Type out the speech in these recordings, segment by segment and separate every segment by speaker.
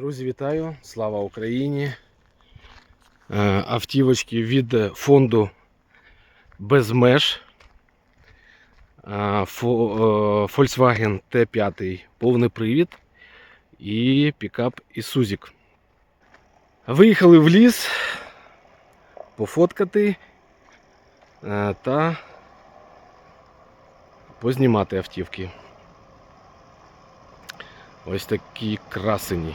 Speaker 1: Друзі, вітаю! Слава Україні! Е, Автівочки від фонду Без меж. Е, е, Volkswagen T5 повний привід і пікап Ісузік. Виїхали в ліс пофоткати та познімати автівки. Ось такі красені.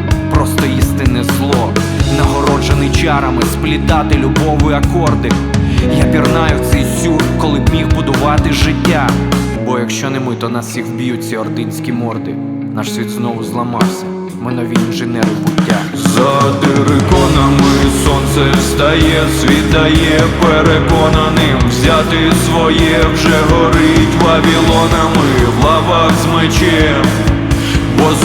Speaker 2: просто істинне зло, нагороджений чарами, сплітати любові акорди. Я пірнаю в цей сюр, коли б міг будувати життя. Бо якщо не ми, то нас всіх вб'ють ці ординські морди. Наш світ знову зламався. Ми нові інженери буття.
Speaker 3: За териконами сонце встає, світає переконаним взяти своє вже горить вавілонами в лавах з мечем,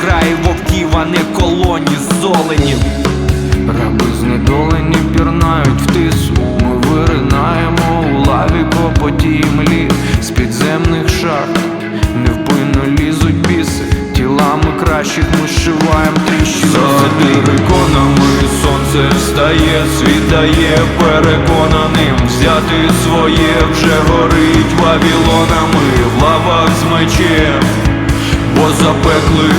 Speaker 2: зграї вовків, а не колоні золенів. Раби знедолені пірнають в тису. Ми виринаємо у лаві по потій млі з підземних шахт. Невпинно лізуть біси, тілами кращих ми зшиваєм тріщини.
Speaker 3: за териконами сонце встає, світає переконаним взяти своє вже горить вавілонами в лавах з мечем, бо запеклих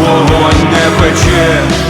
Speaker 3: Вогонь не пече,